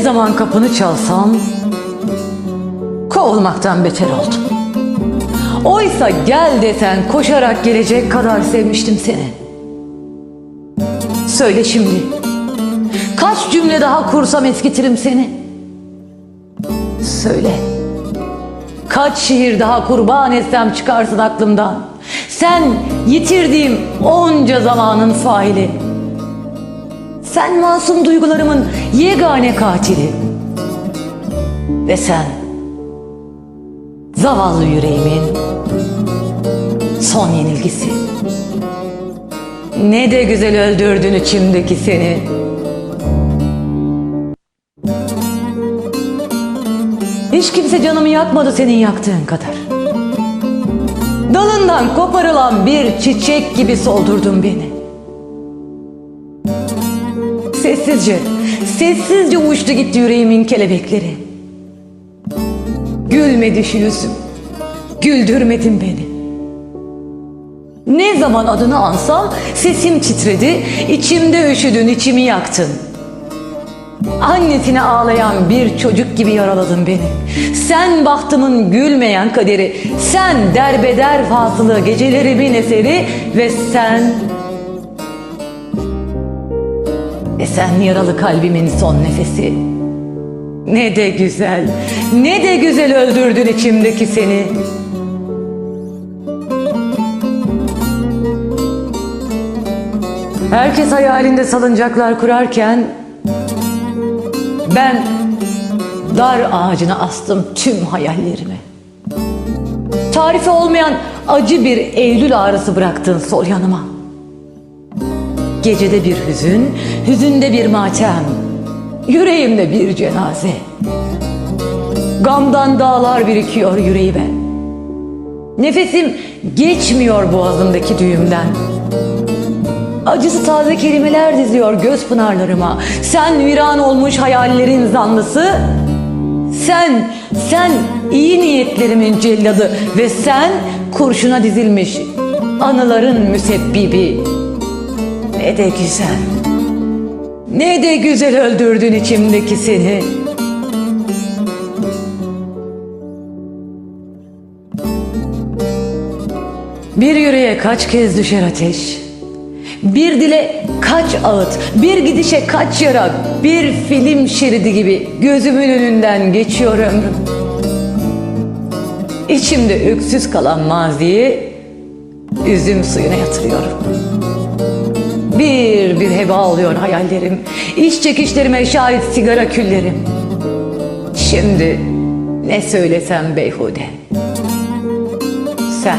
zaman kapını çalsam kovulmaktan beter oldum. Oysa gel desen koşarak gelecek kadar sevmiştim seni. Söyle şimdi. Kaç cümle daha kursam eskitirim seni. Söyle. Kaç şiir daha kurban etsem çıkarsın aklımdan. Sen yitirdiğim onca zamanın faili. Sen masum duygularımın yegane katili. Ve sen zavallı yüreğimin son yenilgisi. Ne de güzel öldürdün içimdeki seni. Hiç kimse canımı yakmadı senin yaktığın kadar. Dalından koparılan bir çiçek gibi soldurdun beni. Sessizce, sessizce uçtu gitti yüreğimin kelebekleri. Gülmedi şu yüzüm, güldürmedin beni. Ne zaman adını ansam sesim titredi, içimde üşüdün, içimi yaktın. Annesine ağlayan bir çocuk gibi yaraladın beni. Sen bahtımın gülmeyen kaderi, sen derbeder fasılı gecelerimin eseri ve sen... Ve sen yaralı kalbimin son nefesi. Ne de güzel, ne de güzel öldürdün içimdeki seni. Herkes hayalinde salıncaklar kurarken ben dar ağacına astım tüm hayallerimi. Tarifi olmayan acı bir Eylül ağrısı bıraktın sol yanıma. Gecede bir hüzün, hüzünde bir matem, yüreğimde bir cenaze. Gamdan dağlar birikiyor yüreğime. Nefesim geçmiyor boğazımdaki düğümden. Acısı taze kelimeler diziyor göz pınarlarıma. Sen viran olmuş hayallerin zanlısı. Sen, sen iyi niyetlerimin celladı ve sen kurşuna dizilmiş anıların müsebbibi. Ne de güzel. Ne de güzel öldürdün içimdeki seni. Bir yüreğe kaç kez düşer ateş. Bir dile kaç ağıt, bir gidişe kaç yara, bir film şeridi gibi gözümün önünden geçiyor ömrüm. İçimde öksüz kalan maziyi üzüm suyuna yatırıyorum. Heba oluyor hayallerim, iç çekişlerime şahit sigara küllerim. Şimdi ne söylesem beyhude. Sen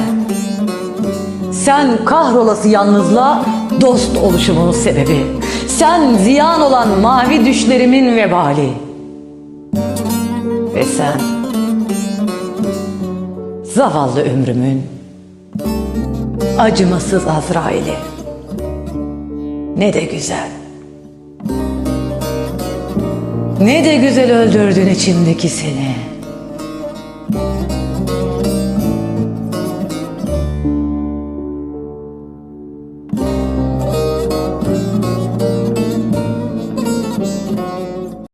sen kahrolası yalnızlığa dost oluşumun sebebi. Sen ziyan olan mavi düşlerimin vebali. Ve sen zavallı ömrümün acımasız Azrail'i. Ne de güzel. Ne de güzel öldürdün içimdeki seni.